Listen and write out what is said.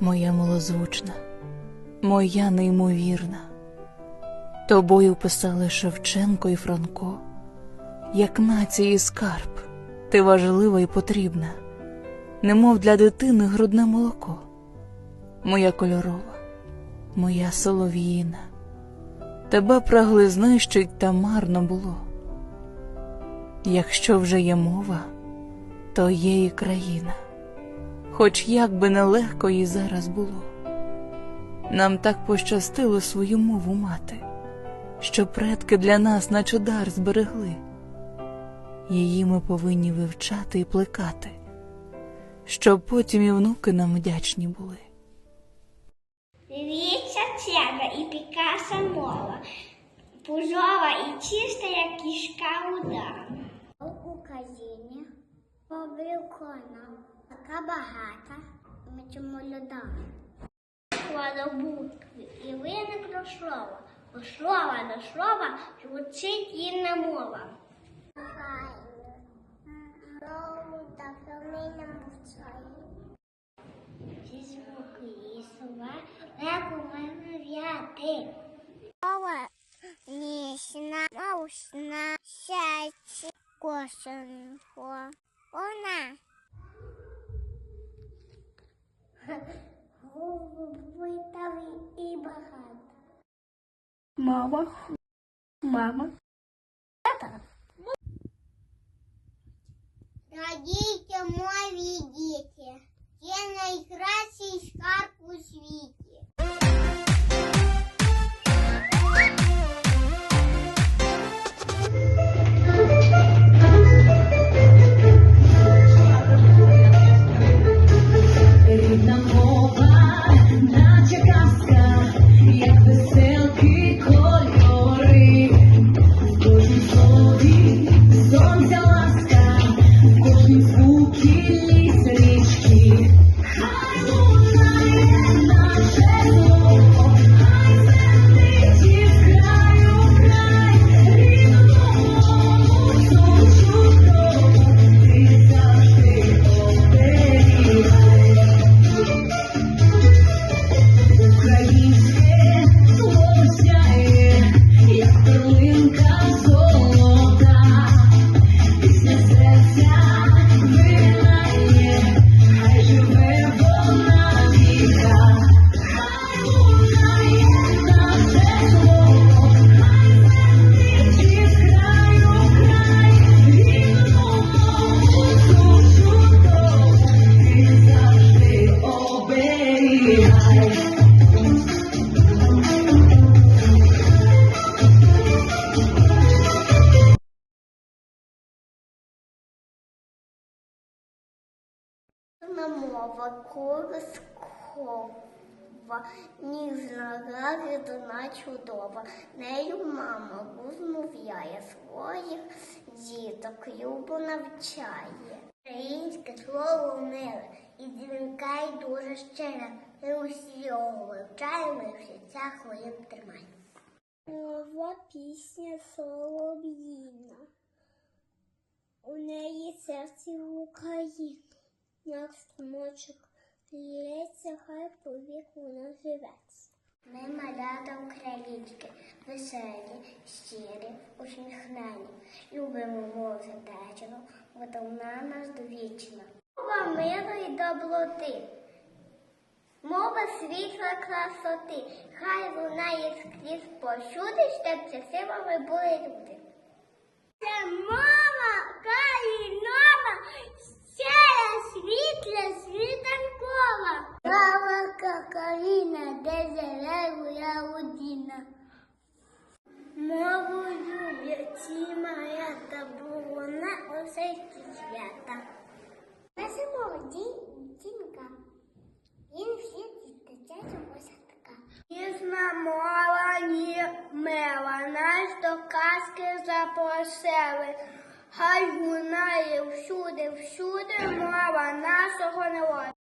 моя милозвучна, моя неймовірна. Тобою писали Шевченко і Франко, як нації скарб, ти важлива і потрібна, немов для дитини грудне молоко, моя кольорова, моя солов'їна, тебе прагли знищить, та марно було. Якщо вже є мова, то є і країна, хоч як би нелегко їй зараз було. Нам так пощастило свою мову мати, що предки для нас, наче дар, зберегли. Її ми повинні вивчати і плекати, щоб потім і внуки нам вдячні були. Віця цяга і Пікаса мова, пужова і чиста, як кішка удара. В Україні побрюкона, така багата, ми чому люда. Складобутки і виникло слова, бо слова до слова звучить інна мова. та фамільна мовчає. Ці звуки і слова легко вимовляти. Мова ніжна, маусна, щастя, кошенко. Вона. Витали і багато. Мама, мама, Радійте, мої діти, Я найкращий шкарп у світі. Мова колискова, ніжна гридна чудова. Нею мама розмовляє своїх діток, любо навчає. Українське слово миле і дзвінка й дуже щире. І усі його вивчаємо і в серцях своїм тримаємо. Нова пісня солов'їна. У неї України. Як струмочок лється, хай повік вона живеться. Ми малята українські, веселі, щирі, усміхнені. Любимо мову затечену, бо вона нас довічна. Мова миру і доброти. Мова світла красоти. Хай вона є скрізь посюди, щоб щасливими були люди. Це мова калінова, щира світла світанкова. Мова какаліна, де зелена удіна. Мову люблять ці малята, бо вона усе свята. Наша мова дінка, він всі дитячого садка. Ніжна мова, ні мила, нас до казки запросили. Хай лунає всюди, всюди мова нашого народу.